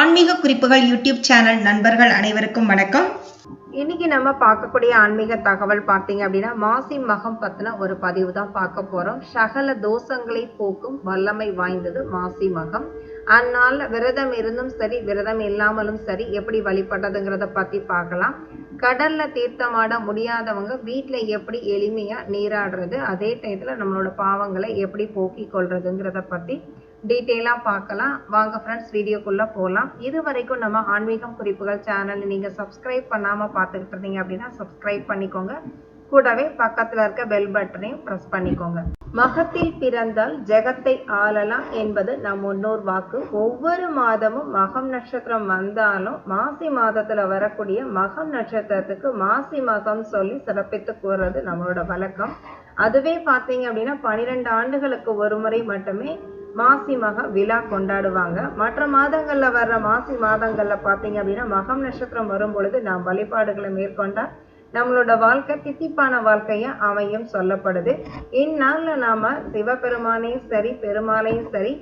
ஆன்மீக குறிப்புகள் YouTube channel நண்பர்கள் அனைவருக்கும் வணக்கம். இன்னைக்கு நம்ம பார்க்கக்கூடிய ஆன்மீக தகவல் பார்த்தீங்க அப்படின்னா மாசி மகம் பத்தின ஒரு பதிவு தான் பார்க்க போறோம். சகல தோஷங்களை போக்கும் வல்லமை வாய்ந்தது மாசி மகம். அதனால விரதம் இருந்தும் சரி விரதம் இல்லாமலும் சரி எப்படி வழிபடுறதுங்கிறத பத்தி பார்க்கலாம். கடல்ல தீர்த்தமாட முடியாதவங்க வீட்டுல எப்படி எளிமையா நீராடுறது அதே டயத்துல நம்மளோட பாவங்களை எப்படி போக்கிக் கொள்றதுங்கிறத பத்தி டீட்டெயிலாக பார்க்கலாம். வாங்க ஃப்ரெண்ட்ஸ் வீடியோக்குள்ளே போகலாம் இது வரைக்கும் நம்ம ஆன்மீகம் குறிப்புகள் சேனல் நீங்கள் சப்ஸ்கிரைப் பண்ணாமல் பார்த்துக்கிட்டு இருந்தீங்க அப்படின்னா சப்ஸ்கிரைப் பண்ணிக்கோங்க. கூடவே பக்கத்தில் இருக்க பெல் பட்டனையும் ப்ரெஸ் பண்ணிக்கோங்க. மகத்தில் பிறந்தால் ஜெகத்தை ஆளலாம் என்பது நம் முன்னோர் வாக்கு. ஒவ்வொரு மாதமும் மகம் நட்சத்திரம் வந்தாலும் மாசி மாதத்துல வரக்கூடிய மகம் நட்சத்திரத்துக்கு மாசி மகம் சொல்லி சிறப்பித்து கூறுறது நம்மளோட வழக்கம். அதுவே பார்த்தீங்க அப்படின்னா பன்னிரெண்டு ஆண்டுகளுக்கு ஒரு முறை மட்டுமே மாசி மக விழா கொண்டாடுவாங்க. மற்ற மாதங்கள்ல வர்ற மாசி மாதங்கள்ல பார்த்தீங்க அப்படின்னா மகம் நட்சத்திரம் வரும் பொழுது நாம் வழிபாடுகளை மேற்கொண்டால் நம்மளோட வாழ்க்கை தித்திப்பான வாழ்க்கையா அமையும் சொல்லப்படுது. இந்நாள்ல நாம சிவபெருமானையும் சரி பெருமாளையும் சரி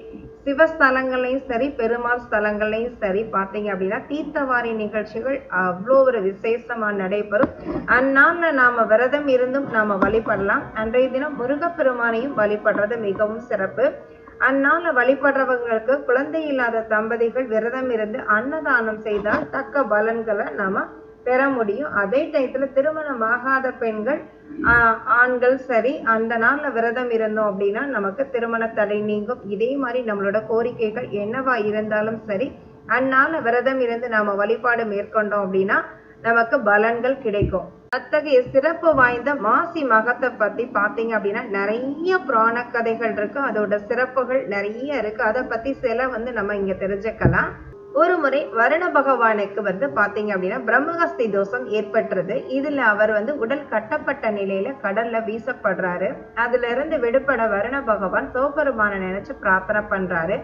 சிவஸ்தலங்களையும் சரி பெருமாள் ஸ்தலங்களையும் சரி பார்த்தீங்க அப்படின்னா தீர்த்தவாரி நிகழ்ச்சிகள் அவ்வளோ ஒரு விசேஷமா நடைபெறும். அந்நாளில் நாம விரதம் இருந்தும் நாம வழிபடலாம். அன்றைய தினம் முருகப்பெருமானையும் வழிபடுறது மிகவும் சிறப்பு. அந்நாள வழிபடுறவங்களுக்கு குழந்தை இல்லாத தம்பதிகள் விரதம் இருந்து அன்னதானம் செய்தால் தக்க பலன்களை நாம பெற முடியும். அதே டயத்துல திருமணம் ஆகாத பெண்கள் ஆஹ் ஆண்கள் சரி அந்த நாள்ல விரதம் இருந்தோம் அப்படின்னா நமக்கு திருமண தடை நீங்கும். இதே மாதிரி நம்மளோட கோரிக்கைகள் என்னவா இருந்தாலும் சரி அந்நாள விரதம் இருந்து நாம வழிபாடு மேற்கொண்டோம் அப்படின்னா நமக்கு பலன்கள் கிடைக்கும். அத்தகைய சிறப்பு வாய்ந்த மாசி மகத்தை பத்தி பாத்தீங்க அப்படின்னா நிறைய புராண கதைகள் இருக்கு. அதோட சிறப்புகள் நிறைய இருக்கு. அதை பத்தி சில வந்து நம்ம இங்க தெரிஞ்சுக்கலாம். ஒரு முறை வருண பகவானுக்கு வந்து பாத்தீங்க அப்படின்னா பிரம்மஹஸ்தி தோஷம் ஏற்பட்டுறது இதுல அவர் வந்து உடல் கட்டப்பட்ட நிலையில கடல்ல வீசப்படுறாரு. அதுல இருந்து விடுபட வருண பகவான் சிவபெருமான நினைச்சு பிரார்த்தனை பண்றாரு.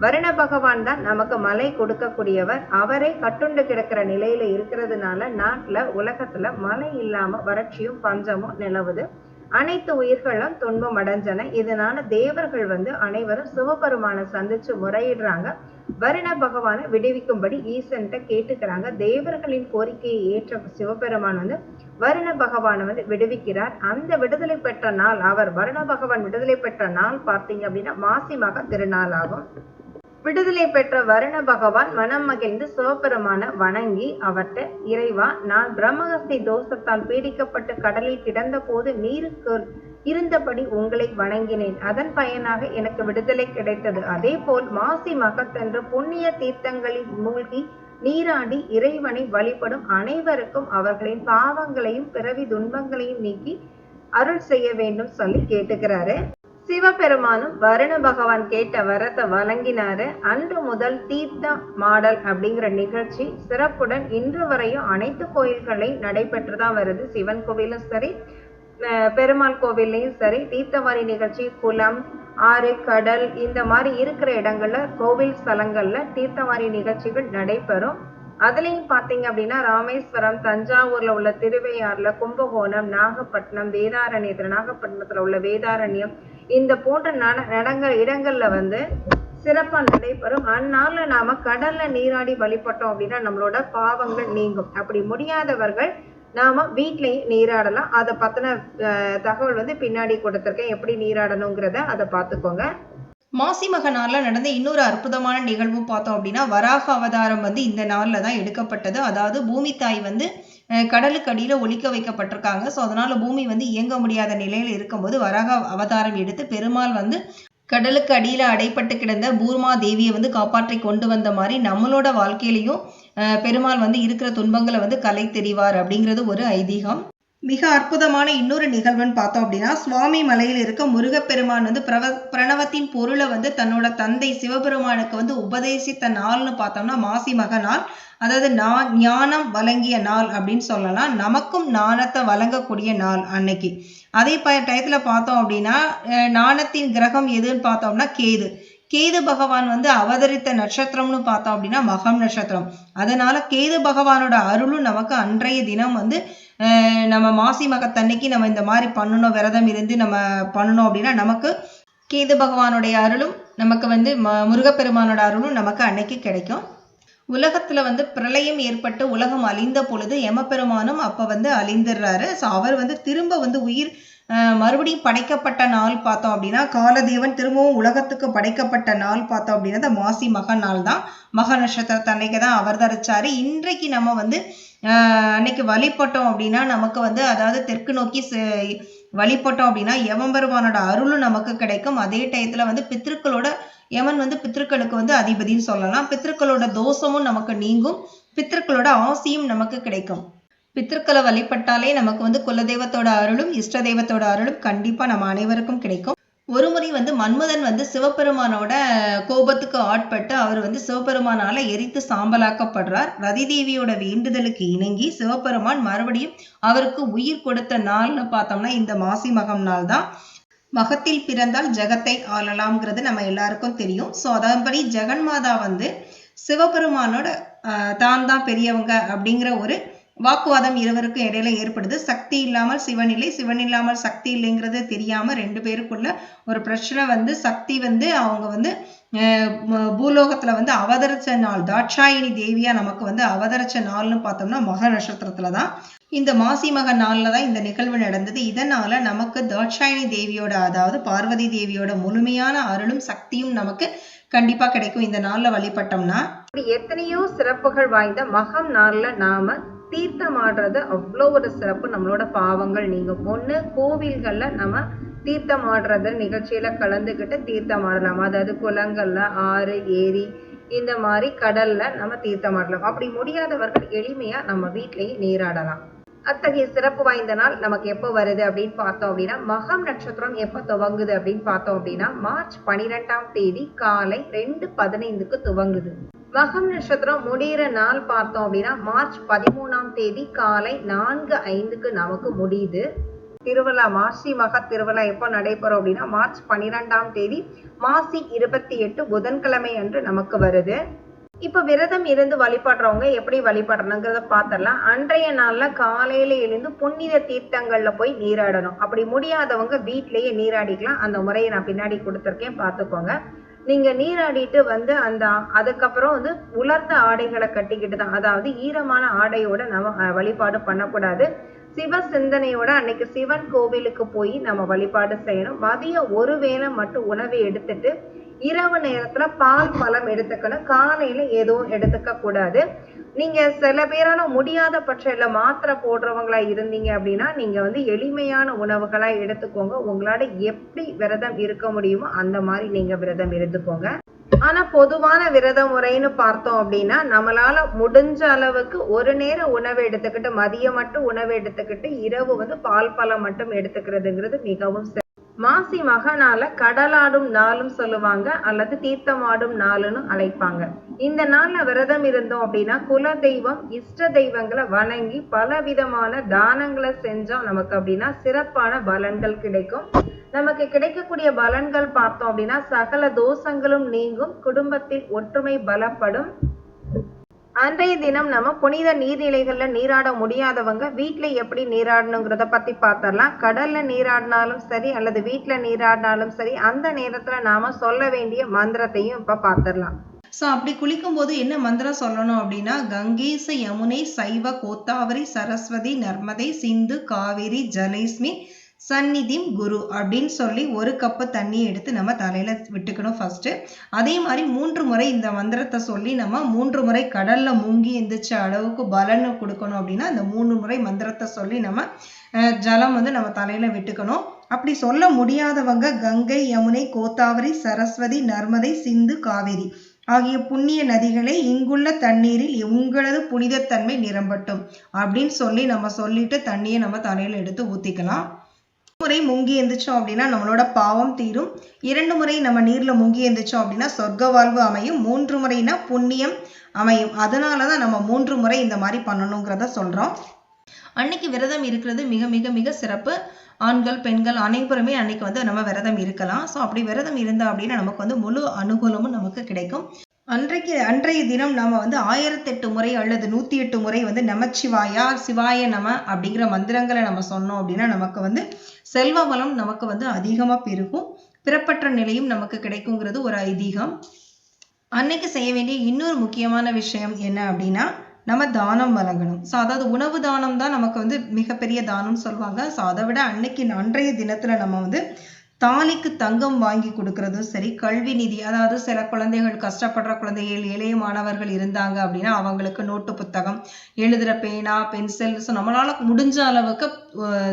வருண பகவான் தான் நமக்கு மலை கொடுக்கக்கூடியவர். அவரே கட்டுண்டு கிடக்கிற நிலையில இருக்கிறதுனால நாட்டுல உலகத்துல மழை இல்லாம வறட்சியும் பஞ்சமும் நிலவுது. அனைத்து உயிர்களும் துன்பம் அடைஞ்சன. இதனால தேவர்கள் வந்து அனைவரும் சிவபெருமானை சந்திச்சு முறையிடுறாங்க. வருண பகவானை விடுவிக்கும்படி ஈசன்கிட்ட கேட்டுக்கிறாங்க. தேவர்களின் கோரிக்கையை ஏற்ற சிவபெருமான் வந்து வருண பகவானை வந்து விடுவிக்கிறார். அந்த விடுதலை பெற்ற நாள் அவர் வருண பகவான் விடுதலை பெற்ற நாள் பார்த்தீங்க அப்படின்னா மாசி மக திருநாள் ஆகும் விடுதலை பெற்ற வருண பகவான் மனம் மகிழ்ந்து சிவபெருமான வணங்கி அவர்கிட்ட இறைவா நான் பிரம்மஹஸ்தி தோஷத்தால் பீடிக்கப்பட்டு கடலில் கிடந்த போது நீருக்கு இருந்தபடி உங்களை வணங்கினேன். அதன் பயனாக எனக்கு விடுதலை கிடைத்தது. அதே போல் மாசி மகத்தன்று புண்ணிய தீர்த்தங்களில் மூழ்கி நீராடி இறைவனை வழிபடும் அனைவருக்கும் அவர்களின் பாவங்களையும் பிறவி துன்பங்களையும் நீக்கி அருள் செய்ய வேண்டும் சொல்லி கேட்டுக்கிறாரு. சிவபெருமானும் வருண பகவான் கேட்ட வரத்தை வழங்கினாரு அன்று முதல் தீர்த்த மாடல் அப்படிங்கிற நிகழ்ச்சி சிறப்புடன் இன்று வரையும் அனைத்து கோயில்களையும் நடைபெற்றுதான் வருது. சிவன் கோவிலும் சரி பெருமாள் கோவில்லையும் சரி தீர்த்தவாரி நிகழ்ச்சி குளம் ஆறு கடல் இந்த மாதிரி இருக்கிற இடங்கள்ல கோவில் ஸ்தலங்கள்ல தீர்த்தவாரி நிகழ்ச்சிகள் நடைபெறும். அதுலயும் பாத்தீங்க அப்படின்னா ராமேஸ்வரம் தஞ்சாவூர்ல உள்ள திருவையாறுல கும்பகோணம் நாகப்பட்டினம் வேதாரண்யத்துல நாகப்பட்டினத்துல உள்ள வேதாரண்யம் இந்த போன்ற நட நடங்கள் இடங்கள்ல வந்து சிறப்பா நடைபெறும். அந்நாள்ல நாம கடல்ல நீராடி வழிபட்டோம் அப்படின்னா நம்மளோட பாவங்கள் நீங்கும். அப்படி முடியாதவர்கள் நாம வீட்லயும் நீராடலாம். அதை பத்தின தகவல் வந்து பின்னாடி கொடுத்துருக்கேன். எப்படி நீராடணுங்கிறத அதை பார்த்துக்கோங்க. மாசி மக நாளில் நடந்த இன்னொரு அற்புதமான நிகழ்வும் பார்த்தோம் அப்படின்னா வராக அவதாரம் வந்து இந்த நாளில் தான் எடுக்கப்பட்டது. அதாவது பூமி தாய் வந்து கடலுக்கு அடியில் ஒழிக்க வைக்கப்பட்டிருக்காங்க. ஸோ அதனால பூமி வந்து இயங்க முடியாத நிலையில் இருக்கும்போது வராக அவதாரம் எடுத்து பெருமாள் வந்து கடலுக்கு அடியில் அடைப்பட்டு கிடந்த பூர்மா தேவியை வந்து காப்பாற்றி கொண்டு வந்த மாதிரி நம்மளோட வாழ்க்கையிலையும் பெருமாள் வந்து இருக்கிற துன்பங்களை வந்து கலை தெரிவார் அப்படிங்கிறது ஒரு ஐதீகம். மிக அற்புதமான இன்னொரு நிகழ்வுன்னு பார்த்தோம் அப்படின்னா சுவாமி மலையில் இருக்க முருகப்பெருமான் வந்து பிரவ பிரணவத்தின் பொருளை வந்து தன்னோட தந்தை சிவபெருமானுக்கு வந்து உபதேசித்த நாள்னு பார்த்தோம்னா மாசி மக நாள். அதாவது நா ஞானம் வழங்கிய நாள் அப்படின்னு சொல்லலாம். நமக்கும் ஞானத்தை வழங்கக்கூடிய நாள் அன்னைக்கு. அதே ப டயத்தில் பார்த்தோம் அப்படின்னா ஞானத்தின் கிரகம் எதுன்னு பார்த்தோம்னா கேது. கேது பகவான் வந்து அவதரித்த நட்சத்திரம்னு பார்த்தோம் அப்படின்னா மகம் நட்சத்திரம். அதனால கேது பகவானோட அருளும் நமக்கு அன்றைய தினம் வந்து நம்ம மாசி மகத்தன்னைக்கு நம்ம இந்த மாதிரி பண்ணணும் விரதம் இருந்து நம்ம பண்ணணும் அப்படின்னா நமக்கு கேது பகவானுடைய அருளும் நமக்கு வந்து ம முருகப்பெருமானோட அருளும் நமக்கு அன்னைக்கு கிடைக்கும். உலகத்துல வந்து பிரளயம் ஏற்பட்டு உலகம் அழிந்த பொழுது எமபெருமானும் அப்ப வந்து அழிந்துடுறாரு ஸோ அவர் வந்து திரும்ப வந்து உயிர் மறுபடியும் படைக்கப்பட்ட நாள் பார்த்தோம் அப்படின்னா காலதேவன் திரும்பவும் உலகத்துக்கு படைக்கப்பட்ட நாள் பார்த்தோம் அப்படின்னா இந்த மாசி மக நாள் தான். மக நட்சத்திரத்து அன்னைக்கு தான் அவர் தரிச்சாரு. இன்றைக்கு நம்ம வந்து அன்னைக்கு வழிபட்டோம் அப்படின்னா நமக்கு வந்து அதாவது தெற்கு நோக்கி செ- வழிபட்டோம் அப்படின்னா யமபெருமானோட அருளும் நமக்கு கிடைக்கும். அதே டயத்தில் வந்து பித்திருக்களோட யமன் வந்து பித்ருக்களுக்கு வந்து அதிபதின்னு சொல்லலாம். பித்ருக்களோட தோஷமும் நமக்கு நீங்கும். பித்ருக்களோட ஆசியும் நமக்கு கிடைக்கும். பித்திருக்களை வழிபட்டாலே நமக்கு வந்து குலதெய்வத்தோட அருளும் இஷ்ட தெய்வத்தோட அருளும் கண்டிப்பா நம்ம அனைவருக்கும் கிடைக்கும். ஒரு முறை வந்து மன்மதன் வந்து சிவபெருமானோட கோபத்துக்கு ஆட்பட்டு அவர் வந்து சிவபெருமானால எரித்து சாம்பலாக்கப்படுறார். ரதி தேவியோட வேண்டுதலுக்கு இணங்கி சிவபெருமான் மறுபடியும் அவருக்கு உயிர் கொடுத்த நாள்னு பார்த்தோம்னா இந்த மாசி மகம் நாள் தான் மகத்தில் பிறந்தால் ஜெகத்தை ஆளலாம்ங்கிறது நம்ம எல்லாருக்கும் தெரியும். ஸோ அதன்படி ஜெகன்மாதா வந்து சிவபெருமானோட ஆஹ், தான் தான் பெரியவங்க அப்படிங்கிற ஒரு வாக்குவாதம் இருவருக்கும் இடையில ஏற்படுது. சக்தி இல்லாமல் சிவன் இல்லை. சிவன் இல்லாமல் சக்தி இல்லைங்கிறது தெரியாம ரெண்டு பேருக்குள்ள ஒரு பிரச்சனை வந்து சக்தி வந்து அவங்க வந்து பூலோகத்துல வந்து அவதரிச்ச நாள் தாட்சாயினி தேவியா நமக்கு வந்து அவதரிச்ச நாள்னு பார்த்தோம்னா மக நட்சத்திரத்துல தான். இந்த மாசி மக நாள்ல தான் இந்த நிகழ்வு நடந்தது. இதனால நமக்கு தாட்சாயினி தேவியோட அதாவது பார்வதி தேவியோட முழுமையான அருளும் சக்தியும் நமக்கு கண்டிப்பா கிடைக்கும். இந்த நாள்ல வழிபட்டோம்னா எத்தனையோ சிறப்புகள் வாய்ந்த மகம் நாள்ல நாம தீர்த்தம் ஆடுறது அவ்வளோ ஒரு சிறப்பு. நம்மளோட பாவங்கள் நீங்கும் ஒன்று கோவில்கள்ல நம்ம தீர்த்தம் ஆடுறது நிகழ்ச்சியில கலந்துக்கிட்டு தீர்த்தம் ஆடலாம் அதாவது குளங்கள்ல ஆறு ஏரி இந்த மாதிரி கடல்ல நம்ம தீர்த்தம் ஆடலாம் அப்படி முடியாதவர்கள் எளிமையா நம்ம வீட்டிலேயே நீராடலாம். அத்தகைய சிறப்பு வாய்ந்த நாள் நமக்கு எப்போ வருது அப்படின்னு பார்த்தோம் அப்படின்னா மகம் நட்சத்திரம் எப்போ துவங்குது அப்படின்னு பார்த்தோம் அப்படின்னா மார்ச் பனிரெண்டாம் தேதி காலை ரெண்டு பதினைந்துக்கு துவங்குது. மகம் நட்சத்திரம் முடிகிற நாள் பார்த்தோம் அப்படின்னா மார்ச் பதிமூணாம் தேதி காலை நான்கு ஐந்துக்கு நமக்கு முடியுது. திருவிழா மாசி மக திருவிழா எப்போ நடைபெறும் அப்படின்னா மார்ச் பன்னிரெண்டாம் தேதி மாசி இருபத்தி எட்டு புதன்கிழமை அன்று நமக்கு வருது. இப்ப விரதம் இருந்து வழிபடுறவங்க எப்படி வழிபடணுங்கிறத பார்த்துடலாம் அன்றைய நாள்ல காலையில எழுந்து புனித தீர்த்தங்கள்ல போய் நீராடணும். அப்படி முடியாதவங்க வீட்டிலேயே நீராடிக்கலாம். அந்த முறையை நான் பின்னாடி கொடுத்துருக்கேன். பார்த்துக்கோங்க. நீங்க நீராடிட்டு வந்து அந்த அதுக்கப்புறம் வந்து உலர்ந்த ஆடைகளை கட்டிக்கிட்டு தான் அதாவது ஈரமான ஆடையோட நம்ம வழிபாடு பண்ணக்கூடாது. சிவ சிந்தனையோட அன்னைக்கு சிவன் கோவிலுக்கு போய் நம்ம வழிபாடு செய்யணும். மதியம் ஒரு வேளை மட்டும் உணவை எடுத்துட்டு இரவு நேரத்துல பால் பழம் எடுத்துக்கணும். காலையில எதுவும் எடுத்துக்க கூடாது நீங்க சில பேரால முடியாத பட்சத்துல மாத்திரை போடுறவங்களா இருந்தீங்க அப்படின்னா நீங்க வந்து எளிமையான உணவுகளா எடுத்துக்கோங்க. உங்களால எப்படி விரதம் இருக்க முடியுமோ அந்த மாதிரி நீங்க விரதம் இருந்துக்கோங்க. ஆனா பொதுவான விரத முறைன்னு பார்த்தோம் அப்படின்னா நம்மளால முடிஞ்ச அளவுக்கு ஒரு நேரம் உணவு எடுத்துக்கிட்டு மதியம் மட்டும் உணவு எடுத்துக்கிட்டு இரவு வந்து பால் பழம் மட்டும் எடுத்துக்கிறதுங்கிறது மிகவும் மாசி மகனால கடலாடும் நாளும் சொல்லுவாங்க அல்லது தீர்த்தமாடும் நாளுன்னு அழைப்பாங்க. இந்த நாள்ல விரதம் இருந்தோம் அப்படின்னா குல தெய்வம் இஷ்ட தெய்வங்களை வணங்கி பல விதமான தானங்களை செஞ்சோம் நமக்கு அப்படின்னா சிறப்பான பலன்கள் கிடைக்கும். நமக்கு கிடைக்கக்கூடிய பலன்கள் பார்த்தோம் அப்படின்னா சகல தோஷங்களும் நீங்கும் குடும்பத்தில் ஒற்றுமை பலப்படும். அன்றைய தினம் நம்ம புனித நீர்நிலைகள்ல நீராட முடியாதவங்க வீட்ல எப்படி நீராடணுங்கிறத பத்தி பார்த்தரலாம் கடல்ல நீராடினாலும் சரி அல்லது வீட்டுல நீராடினாலும் சரி அந்த நேரத்துல நாம சொல்ல வேண்டிய மந்திரத்தையும் இப்ப பார்த்தரலாம் ஸோ அப்படி குளிக்கும்போது என்ன மந்திரம் சொல்லணும் அப்படின்னா கங்கேச யமுனை சைவ கோத்தாவரி சரஸ்வதி நர்மதை சிந்து காவேரி ஜலேஸ்மி சந்நிதிம் குரு அப்படின்னு சொல்லி ஒரு கப்பு தண்ணி எடுத்து நம்ம தலையில விட்டுக்கணும் ஃபர்ஸ்ட் அதே மாதிரி மூன்று முறை இந்த மந்திரத்தை சொல்லி நம்ம மூன்று முறை கடல்ல மூங்கி எந்திரிச்ச அளவுக்கு பலன் கொடுக்கணும் அப்படின்னா அந்த மூணு முறை மந்திரத்தை சொல்லி நம்ம ஜலம் வந்து நம்ம தலையில விட்டுக்கணும். அப்படி சொல்ல முடியாதவங்க கங்கை யமுனை கோதாவரி சரஸ்வதி நர்மதை சிந்து காவேரி ஆகிய புண்ணிய நதிகளே இங்குள்ள தண்ணீரில் உங்களது புனிதத்தன்மை நிரம்பட்டும் அப்படின்னு சொல்லி நம்ம சொல்லிட்டு தண்ணியை நம்ம தலையில எடுத்து ஊத்திக்கலாம். முறை முங்கி எந்திரிச்சோம் அப்படின்னா நம்மளோட பாவம் தீரும். இரண்டு முறை நம்ம நீர்ல முங்கி எந்திரிச்சோம் அப்படின்னா சொர்க்க வாழ்வு அமையும். மூன்று முறைனா புண்ணியம் அமையும். அதனாலதான் நம்ம மூன்று முறை இந்த மாதிரி பண்ணணுங்கிறத சொல்றோம். அன்னைக்கு விரதம் இருக்கிறது மிக மிக மிக சிறப்பு. ஆண்கள் பெண்கள் அனைவருமே அன்னைக்கு வந்து நம்ம விரதம் இருக்கலாம். ஸோ அப்படி விரதம் இருந்தோம் அப்படின்னா நமக்கு வந்து முழு அனுகூலமும் நமக்கு கிடைக்கும். அன்றைக்கு அன்றைய தினம் நாம வந்து ஆயிரத்தெட்டு முறை அல்லது நூத்தி எட்டு முறை வந்து நமச்சிவாயா சிவாய நம அப்படிங்கிற மந்திரங்களை நம்ம சொன்னோம் அப்படின்னா நமக்கு வந்து செல்வ வளம் நமக்கு வந்து அதிகமா பெருகும். பிறப்பற்ற நிலையும் நமக்கு கிடைக்குங்கிறது ஒரு ஐதீகம். அன்னைக்கு செய்ய வேண்டிய இன்னொரு முக்கியமான விஷயம் என்ன அப்படின்னா நம்ம தானம் வழங்கணும். ஸோ அதாவது உணவு தானம் தான் நமக்கு வந்து மிகப்பெரிய தானம்னு சொல்லுவாங்க. ஸோ அதை விட அன்னைக்கு அன்றைய தினத்தில் நம்ம வந்து தாலிக்கு தங்கம் வாங்கி கொடுக்கறதும் சரி கல்வி நிதி அதாவது சில குழந்தைகள் கஷ்டப்படுற குழந்தைகள் இளைய மாணவர்கள் இருந்தாங்க அப்படின்னா அவங்களுக்கு நோட்டு புத்தகம் எழுதுகிற பேனா பென்சில் ஸோ நம்மளால முடிஞ்ச அளவுக்கு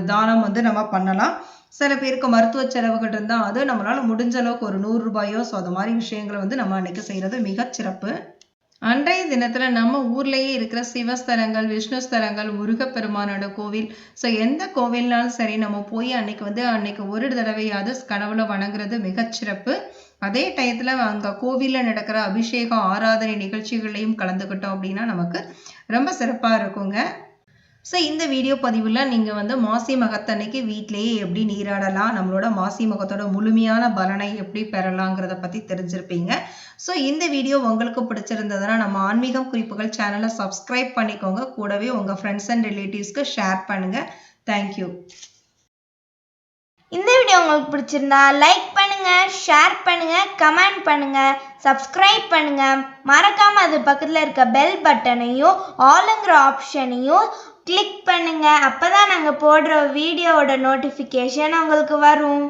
தானம் வந்து நம்ம பண்ணலாம். சில பேருக்கு மருத்துவ செலவுகள் இருந்தால் அது நம்மளால முடிஞ்ச அளவுக்கு ஒரு நூறு ரூபாயோ ஸோ அது மாதிரி விஷயங்களை வந்து நம்ம அன்னைக்கு செய்கிறது மிகச்சிறப்பு. அன்றைய தினத்துல நம்ம ஊர்லயே இருக்கிற சிவஸ்தலங்கள் விஷ்ணு ஸ்தலங்கள் முருகப்பெருமானோட கோவில். ஸோ எந்த கோவில்னாலும் சரி நம்ம போய் அன்னைக்கு வந்து அன்னைக்கு ஒரு தடவையாவது கடவுளை வணங்குறது மிகச்சிறப்பு அதே டயத்துல அங்க கோவிலில் நடக்கிற அபிஷேகம் ஆராதனை நிகழ்ச்சிகளையும் கலந்துக்கிட்டோம் அப்படின்னா நமக்கு ரொம்ப சிறப்பா இருக்குங்க. ஸோ இந்த வீடியோ பதிவில் நீங்கள் வந்து மாசி மகத்தன்னைக்கு வீட்டிலேயே எப்படி நீராடலாம் நம்மளோட மாசி மகத்தோட முழுமையான பலனை எப்படி பெறலாங்கிறத பற்றி தெரிஞ்சிருப்பீங்க. ஸோ இந்த வீடியோ உங்களுக்கு பிடிச்சிருந்ததுன்னா நம்ம ஆன்மீகம் குறிப்புகள் சேனலை சப்ஸ்கிரைப் பண்ணிக்கோங்க. கூடவே உங்கள் ஃப்ரெண்ட்ஸ் அண்ட் ரிலேட்டிவ்ஸ்க்கு ஷேர் பண்ணுங்கள் தேங்க்யூ இந்த வீடியோ உங்களுக்கு பிடிச்சிருந்தா லைக் பண்ணுங்க ஷேர் பண்ணுங்க கமெண்ட் பண்ணுங்க சப்ஸ்கிரைப் பண்ணுங்க. மறக்காம அது பக்கத்தில் இருக்க பெல் பட்டனையும் ஆளுங்கிற ஆப்ஷனையும் கிளிக் அப்போ தான் நாங்கள் போடுற வீடியோவோட நோட்டிஃபிகேஷன் உங்களுக்கு வரும்.